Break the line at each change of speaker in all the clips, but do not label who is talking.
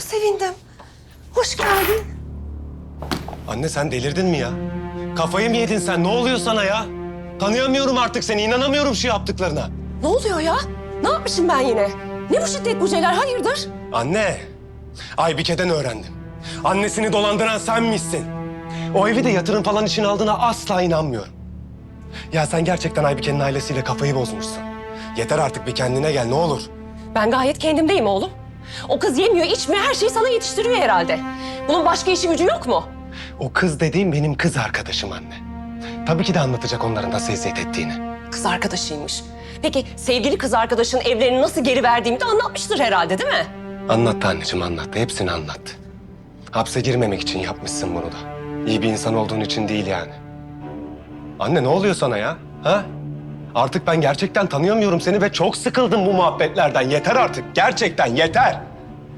sevindim. Hoş geldin.
Anne sen delirdin mi ya? Kafayı mı yedin sen? Ne oluyor sana ya? Tanıyamıyorum artık seni. inanamıyorum şu yaptıklarına.
Ne oluyor ya? Ne yapmışım ben yine? Ne bu şiddet bu şeyler hayırdır?
Anne, Aybike'den öğrendim. Annesini dolandıran senmişsin. O evi de yatırım falan için aldığına asla inanmıyorum. Ya sen gerçekten Aybike'nin ailesiyle kafayı bozmuşsun. Yeter artık bir kendine gel ne olur.
Ben gayet kendimdeyim oğlum. O kız yemiyor, içmiyor, her şeyi sana yetiştiriyor herhalde. Bunun başka işi gücü yok mu?
O kız dediğim benim kız arkadaşım anne. Tabii ki de anlatacak onların nasıl eziyet ettiğini.
Kız arkadaşıymış. Peki sevgili kız arkadaşın evlerini nasıl geri verdiğimi de anlatmıştır herhalde değil mi?
Anlattı anneciğim anlattı. Hepsini anlattı. Hapse girmemek için yapmışsın bunu da. İyi bir insan olduğun için değil yani. Anne ne oluyor sana ya? Ha? Artık ben gerçekten tanıyamıyorum seni ve çok sıkıldım bu muhabbetlerden. Yeter artık. Gerçekten yeter.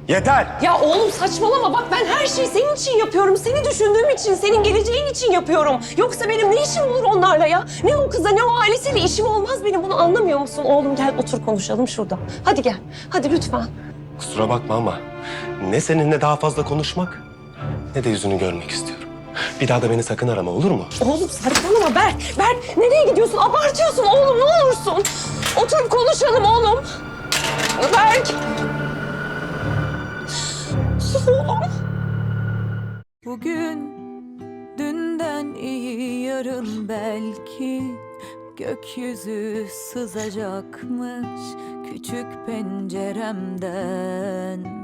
Yeter.
Ya oğlum saçmalama bak ben her şeyi senin için yapıyorum. Seni düşündüğüm için, senin geleceğin için yapıyorum. Yoksa benim ne işim olur onlarla ya? Ne o kıza ne o ailesiyle işim olmaz benim. Bunu anlamıyor musun? Oğlum gel otur konuşalım şurada. Hadi gel. Hadi lütfen.
Kusura bakma ama ne seninle daha fazla konuşmak ne de yüzünü görmek istiyorum. Bir daha da beni sakın arama olur mu?
Oğlum saçmalama Berk. Berk nereye gidiyorsun? Abartıyorsun oğlum ne olursun. Oturup konuşalım oğlum. Berk. Sus oğlum.
Bugün dünden iyi yarın belki gökyüzü sızacakmış küçük penceremden.